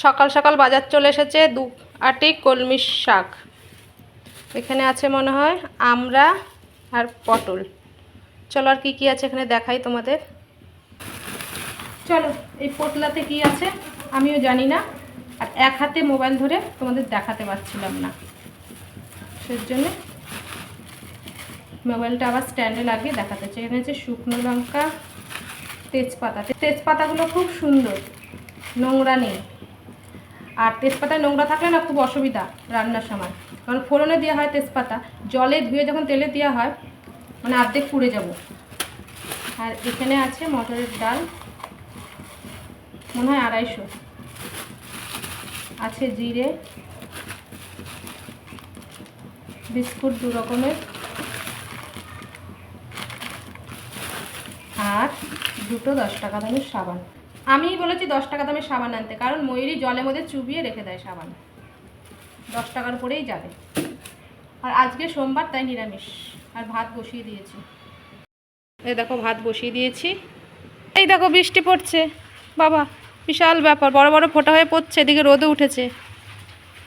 সকাল সকাল বাজার চলে এসেছে দু আটি কলমি শাক। এখানে আছে মনে হয় আমরা আর পটল। চলো আর কী কী আছে এখানে দেখাই তোমাদের। চলো, এই পোটলাতে কি আছে আমিও জানি না। আর এক হাতে মোবাইল ধরে তোমাদের দেখাতে পারছিলাম না। সেই জন্য মোবাইলটা আবার স্ট্যান্ডে লাগিয়ে দেখাতে চাই। এখানে হচ্ছে শুকনো লঙ্কা, তেজপাতা। তেজপাতাগুলো খুব সুন্দর, নোংরা নেই। আর তেজপাতায় নোংরা থাকলে না খুব অসুবিধা রান্নার সময়। কারণ ফোড়নে দেওয়া হয় তেজপাতা, জলে ধুয়ে যখন তেলে দেওয়া হয় মানে অর্ধেক পুড়ে যাব। আর এখানে আছে মটরের ডাল, মনে হয় আড়াইশো। আছে জিরে, বিস্কুট দু রকমের, আর দুটো দশ টাকা দামের সাবান। আমি বলেছি দশ টাকা দামের সাবান আনতে, কারণ ময়ূরী জলের মধ্যে চুবিয়ে রেখে দেয় সাবান। দশ টাকার উপরেই যাবে। আর আজকে সোমবার তাই নিরামিষ, আর ভাত বসিয়ে দিয়েছি। এই দেখো, ভাত বসিয়ে দিয়েছি। এই দেখো, বৃষ্টি পড়ছে। বাবা, বিশাল ব্যাপার, বড় বড় ফোঁটা হয়ে পড়ছে, এদিকে রোদে উঠেছে।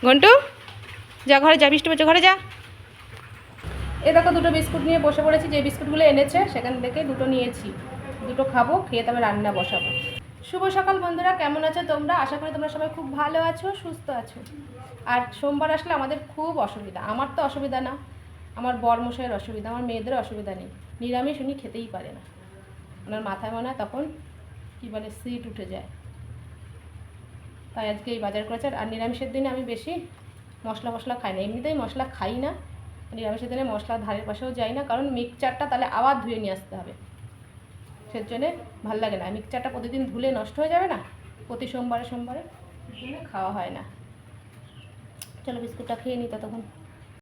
ঘন্টু, যা ঘরে যা, বৃষ্টি পড়ছে, ঘরে যা। এ দেখো, দুটো বিস্কুট নিয়ে বসে পড়েছি, যে বিস্কুটগুলো এনেছে, সেখান থেকে দুটো নিয়েছি। দুটো খাব, খেয়ে তবে রান্না বসাবো। শুভ সকাল বন্ধুরা, কেমন আছো তোমরা? আশা করি তোমরা সবাই খুব ভালো আছো, সুস্থ আছো। আর সোমবার আসলে আমাদের খুব অসুবিধা। আমার তো অসুবিধা না, আমার বরমশাইয়ের অসুবিধা, আমার মেয়েদের অসুবিধা নেই। নিরামিষ উনি খেতেই পারে না। ওনার মাথায় মনে হয় তখন কী বলে, সিট উঠে যায়। তাই আজকে এই বাজার করেছে। আর নিরামিষের দিনে আমি বেশি মশলা মশলা খাই না। এমনিতেই মশলা খাই না। নিরামিষের দিনে মশলা ধারের পাশেও যাই না। কারণ মিক্সচারটা তাহলে আবার ধুয়ে নিয়ে আসতে হবে। সের জন্যে ভালো লাগে না। মিক্সচারটা প্রতিদিন ধুলে নষ্ট হয়ে যাবে না? প্রতি সোমবারে সোমবারে খাওয়া হয় না। চলো বিস্কুটটা খেয়ে নিই ততক্ষণ।